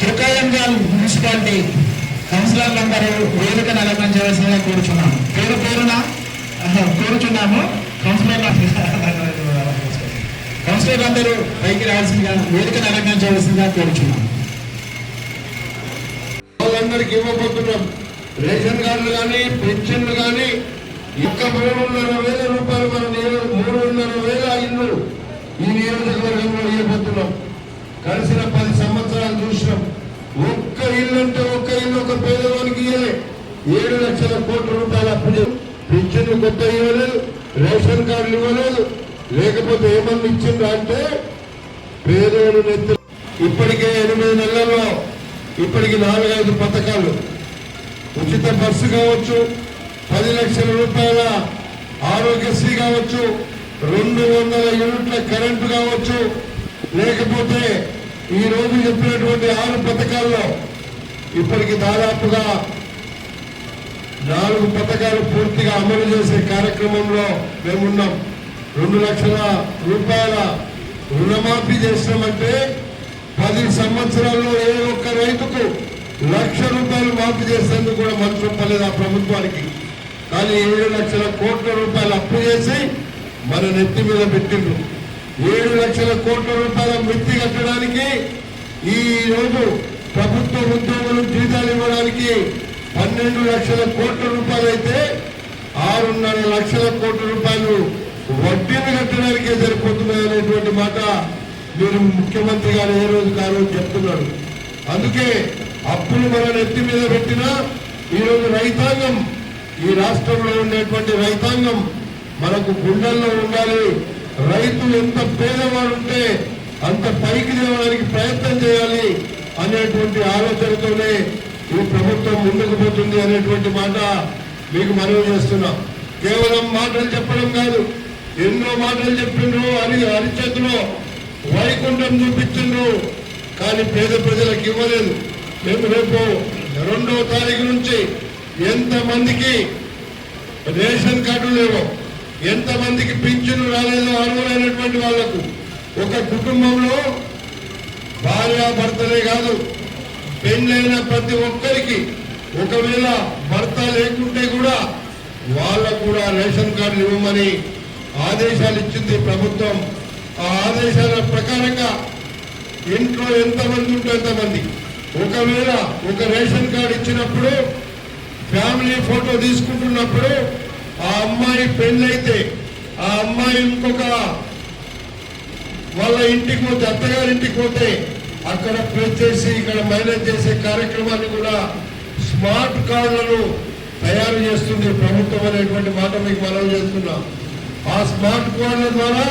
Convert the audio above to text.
తుకాయంగాల్ municipality councillor number వేదికను అలంకరించవలసిందిగా కోరుచున్నాము. పేరు పేరున కోరుచున్నాము. కౌన్సిలర్ కౌన్సిలర్ అందరూ పైకి రావాల్సిందిగా వేదికను చేయాల్సిందిగా కోరుచున్నాము. అందరికి ఇవ్వబోతున్నాం. రేషన్ కార్డులు కానీ పెన్షన్లు కానీ ఇంకా మూడున్నర వేల రూపాయలు మన మూడున్నర వేల ఇల్లు ఈ నియోజకవర్గంలో ఇవ్వబోతున్నాం కలిసిన పది సంవత్సరాలు చూసినాం. ఒక్క ఇల్లు అంటే ఒక్క ఇల్లు ఒక పేదవానికి ఇయ్యలే. ఏడు లక్షల కోట్ల రూపాయలు అప్పు పింఛన్లు కొత్త ఇవ్వలేదు రేషన్ కార్డులు ఇవ్వలేదు. లేకపోతే ఏమన్నా ఇచ్చిండ్రు అంటే పేదోడు నెత్తి ఇప్పటికే ఎనిమిది నెలల్లో ఇప్పటికి నాలుగైదు పథకాలు. ఉచిత బస్సు కావచ్చు పది లక్షల రూపాయల ఆరోగ్యశ్రీ కావచ్చు రెండు వందల యూనిట్ల కరెంటు కావచ్చు. లేకపోతే ఈ రోజు చెప్పినటువంటి ఆరు పథకాల్లో ఇప్పటికి దాదాపుగా నాలుగు పథకాలు పూర్తిగా అమలు చేసే కార్యక్రమంలో మేమున్నాం. రెండు లక్షల రూపాయల రుణమాఫీ చేసినామంటే పది సంవత్సరాల్లో ఏ ఒక్క రైతుకు లక్ష రూపాయలు మాఫీ చేసేందుకు కూడా మనసు ఒప్పలేదు ఆ ప్రభుత్వానికి. కానీ ఏడు లక్షల కోట్ల మన నెత్తి మీద పెట్టిండ్రు. ఏడు లక్షల కోట్ల రూపాయల మిత్తి కట్టడానికి ఈ రోజు ప్రభుత్వ ఉద్యోగులు జీతాలు ఇవ్వడానికి పన్నెండు లక్షల కోట్ల రూపాయలు అయితే ఆరున్నర లక్షల కోట్ల రూపాయలు వడ్డీని కట్టడానికే సరిపోతున్నాయి అనేటువంటి మాట మీరు ముఖ్యమంత్రి గారు ఏ రోజు కాదు చెప్తున్నాడు అందుకే అప్పులు మన నెత్తి మీద పెట్టినా ఈరోజు రైతాంగం ఈ రాష్ట్రంలో ఉండేటువంటి రైతాంగం మనకు గుండెల్లో ఉండాలి. రైతు ఎంత పేదవాడు ఉంటే అంత పైకి లేవడానికి ప్రయత్నం చేయాలి అనేటువంటి ఆలోచనతోనే ఈ ప్రభుత్వం ముందుకు పోతుంది అనేటువంటి మాట మీకు మనవి చేస్తున్నాం. కేవలం మాటలు చెప్పడం కాదు ఎన్నో మాటలు చెప్పిండ్రు అని అరిచేతిలో వైకుంఠం చూపించిండ్రు కానీ పేద ప్రజలకు ఇవ్వలేదు. మేము రేపు రెండవ తారీఖు నుంచి ఎంతమందికి రేషన్ కార్డు లేవో ఎంతమందికి పింఛను రాలేదో అర్హులైనటువంటి వాళ్ళకు ఒక కుటుంబంలో భార్యాభర్తలే కాదు పెళ్ళైన ప్రతి ఒక్కరికి ఒకవేళ భర్త లేకుంటే కూడా వాళ్ళకు కూడా రేషన్ కార్డులు ఇవ్వమని ఆదేశాలు ఇచ్చింది ప్రభుత్వం. ఆ ఆదేశాల ప్రకారంగా ఇంట్లో ఎంతమంది ఉంటే ఎంతమంది ఒకవేళ ఒక రేషన్ కార్డు ఇచ్చినప్పుడు ఫ్యామిలీ ఫోటో తీసుకుంటున్నప్పుడు ఆ అమ్మాయి పెళ్ళైతే ఆ అమ్మాయి ఇంకొక వాళ్ళ ఇంటికి పోతే అత్తగారింటికి పోతే అక్కడ ప్రెస్ చేసి ఇక్కడ మేనేజ్ చేసే కార్యక్రమాన్ని కూడా స్మార్ట్ కార్డులను తయారు చేస్తుంది ప్రభుత్వం అనేటువంటి మాట మీకు మనం చేస్తున్నాం. ఆ స్మార్ట్ కార్డుల ద్వారా